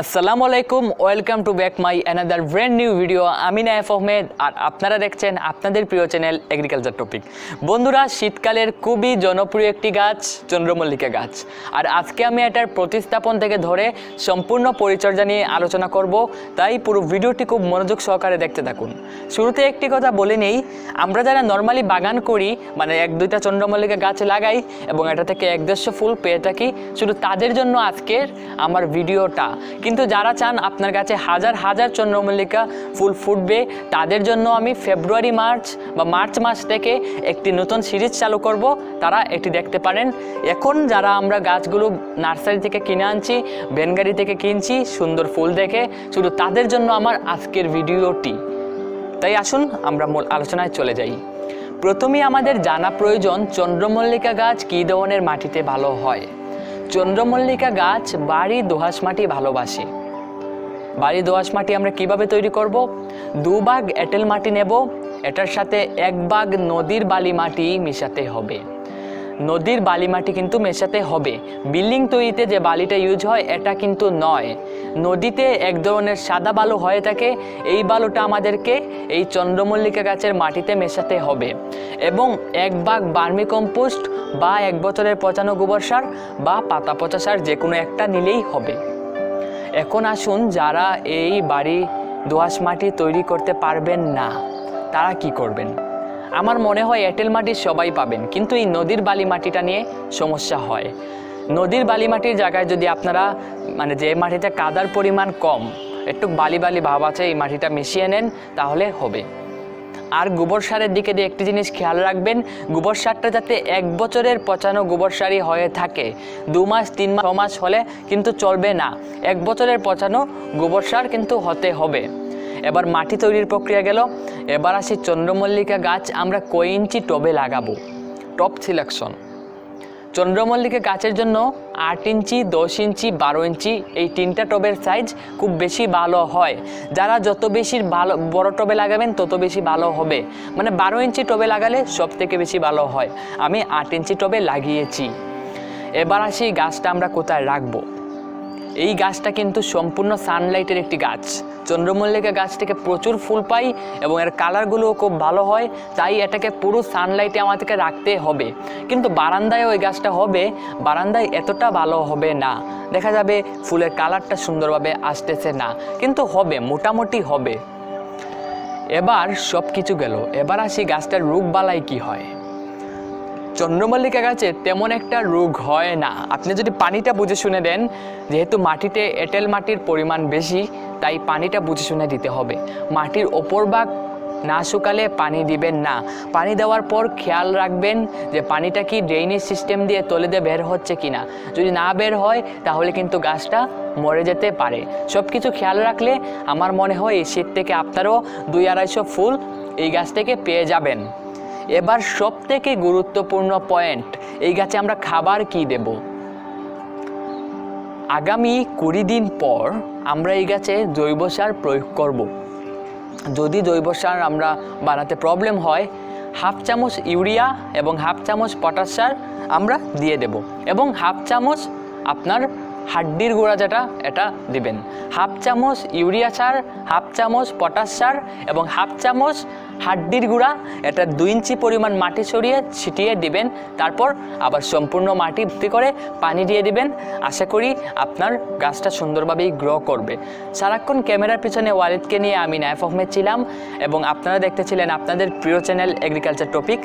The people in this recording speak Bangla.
আসসালামু আলাইকুম, welcome to back my another brand new video, আমি নায়ফ আহমেদ, আর আপনারা দেখছেন আপনাদের প্রিয় চ্যানেল এগ্রিকালচার টপিক বন্ধুরা, শীতকালের খুবই জনপ্রিয় একটি গাছ, চন্দ্রমল্লিকা গাছ। আর আজকে আমি এটার প্রতিস্থাপন থেকে ধরে সম্পূর্ণ পরিচর্যা নিয়ে আলোচনা করব, তাই পুরো ভিডিওটি খুব মনোযোগ সহকারে দেখতে থাকুন। শুরুতে একটি কথা বলে নেই, আমরা যারা নর্মালি বাগান করি মানে এক দুইটা চন্দ্রমল্লিকা গাছ লাগাই এবং এটা থেকে এক দেড়শো ফুল পেয়ে থাকি, শুধু তাদের জন্য আজকের আমার ভিডিওটা। কিন্তু যারা চান আপনার কাছে হাজার হাজার চন্দ্রমল্লিকা ফুল ফুটবে, তাদের জন্য আমি ফেব্রুয়ারি, মার্চ বা মার্চ মাস থেকে একটি নতুন সিরিজ চালু করব। তারা এটি দেখতে পারেন। এখন যারা আমরা গাছগুলো নার্সারি থেকে কিনে আনছি ভ্যানগাড়ি থেকে কিনছি, সুন্দর ফুল দেখে, শুধু তাদের জন্য আমার আজকের ভিডিওটি। তাই আসুন, আমরা মূল আলোচনায় চলে যাই। প্রথমেই আমাদের জানা প্রয়োজন, চন্দ্রমল্লিকা গাছ কী ধরনের মাটিতে ভালো হয়? চন্দ্রমল্লিকা গাছ বাড়ি দোহাস মাটি ভালোবাসে। বাড়ি দোআঁশ মাটি আমরা কীভাবে তৈরি করব? দু ভাগ এঁটেল মাটি নেব, এটার সাথে এক ভাগ নদীর বালি মাটি মিশাতে হবে। নদীর বালি মাটি কিন্তু মেশাতে হবে। বিল্ডিং তৈরিতে যে বালিটা ইউজ হয়, এটা কিন্তু নয়। নদীতে এক ধরনের সাদা বালু হয়ে থাকে, এই বালুটা আমাদেরকে এই চন্দ্রমল্লিকা গাছের মাটিতে মেশাতে হবে। এবং এক ভাগ বার্মি কম্পোস্ট বা এক বছরের পচানো গোবর সার বা পাতা পচা সার যে কোনো একটা নিলেই হবে। এখন আসুন যারা এই বাড়ি দোআঁশ মাটি তৈরি করতে পারবেন না, তারা কি করবেন? আমার মনে হয় এঁটেল মাটি সবাই পাবেন, কিন্তু এই নদীর বালি মাটিটা নিয়ে সমস্যা হয়। নদীর বালি মাটির জায়গায় যদি আপনারা মানে যে মাটিতে কাদার পরিমাণ কম, একটু বালি বালি ভাব আছে, এই মাটিটা মিশিয়ে নেন, তাহলে হবে। আর গোবর সারের দিকে দিয়ে একটি জিনিস খেয়াল রাখবেন, গোবর সারটা যাতে এক বছরের পচানো গোবর সারই হয়ে থাকে। দু মাস, তিন মাস, ছ মাস হলে কিন্তু চলবে না। এক বছরের পচানো গোবর সার কিন্তু হতে হবে। এবার মাটি তৈরির প্রক্রিয়া গেল। এবার আসি চন্দ্রমল্লিকা গাছ আমরা কয় ইঞ্চি টবে লাগাবো? Top selection. চন্দ্রমল্লিকা গাছের জন্য আট ইঞ্চি, দশ ইঞ্চি, বারো ইঞ্চি এই তিনটা টবের সাইজ খুব বেশি ভালো হয়। যারা যত বেশি ভালো, বড় টবে লাগাবেন তত বেশি ভালো হবে। মানে বারো ইঞ্চি টবে লাগালে সব থেকে বেশি ভালো হয়। আমি আট ইঞ্চি টবে লাগিয়েছি। এবার আসি গাছটা আমরা কোথায় রাখব? এই গাছটা কিন্তু সম্পূর্ণ সানলাইটের একটি গাছ। চন্দ্রমল্লিকা গাছ থেকে প্রচুর ফুল পাই এবং এর কালারগুলোও খুব ভালো হয়, তাই এটাকে পুরো সানলাইটে আমাদেরকে রাখতে হবে। কিন্তু বারান্দায় ওই গাছটা হবে, বারান্দায় এতটা ভালো হবে না। দেখা যাবে ফুলের কালারটা সুন্দরভাবে আসতেছে না, কিন্তু হবে, মোটামুটি হবে। এবার সব কিছু গেল, এবার আসি গাছটার রোগ বালাই কি হয়। চন্দ্রমল্লিকা গাছে তেমন একটা রোগ হয় না। আপনি যদি পানিটা বুঝে শুনে দেন, যেহেতু মাটিতে এঁটেল মাটির পরিমাণ বেশি, তাই পানিটা বুঝে শুনে দিতে হবে। মাটির ওপর ভাগ না শুকালে পানি দিবেন না। পানি দেওয়ার পর খেয়াল রাখবেন যে পানিটা কি ড্রেনেজ সিস্টেম দিয়ে তলে দিয়ে বের হচ্ছে কি না যদি না বের হয়, তাহলে কিন্তু গাছটা মরে যেতে পারে। সব কিছু খেয়াল রাখলে আমার মনে হয় এই শীত থেকে আপনারও দুই আড়াইশো ফুল এই গাছ থেকে পেয়ে যাবেন। এবার সব থেকে গুরুত্বপূর্ণ পয়েন্ট এই গাছে আমরা খাবার কি দেব আগামী কুড়ি দিন পর আমরা এই গাছে জৈব সার প্রয়োগ করব। যদি জৈব সার আমরা বানাতে প্রবলেম হয়, হাফ চামচ ইউরিয়া এবং হাফ চামচ পটাশ সার আমরা দিয়ে দেব এবং হাফ চামচ আপনার হাড্ডির গুঁড়া যেটা, এটা দিবেন হাফ চামচ ইউরিয়া সার, হাফ চামচ পটাশ সার এবং হাফ চামচ হাড্ডির গুঁড়া, এটা দুই ইঞ্চি পরিমাণ মাটি ছড়িয়ে ছিটিয়ে দিবেন। তারপর আবার সম্পূর্ণ মাটি ভর্তি করে পানি দিয়ে দিবেন। আশা করি আপনার গাছটা সুন্দরভাবেই গ্রো করবে। সারাক্ষণ ক্যামেরার পিছনে ওয়ালেটকে নিয়ে আমি নায়ফ আহমেদ ছিলাম এবং আপনারা দেখতেছিলেন আপনাদের প্রিয় চ্যানেল এগ্রিকালচার টপিক।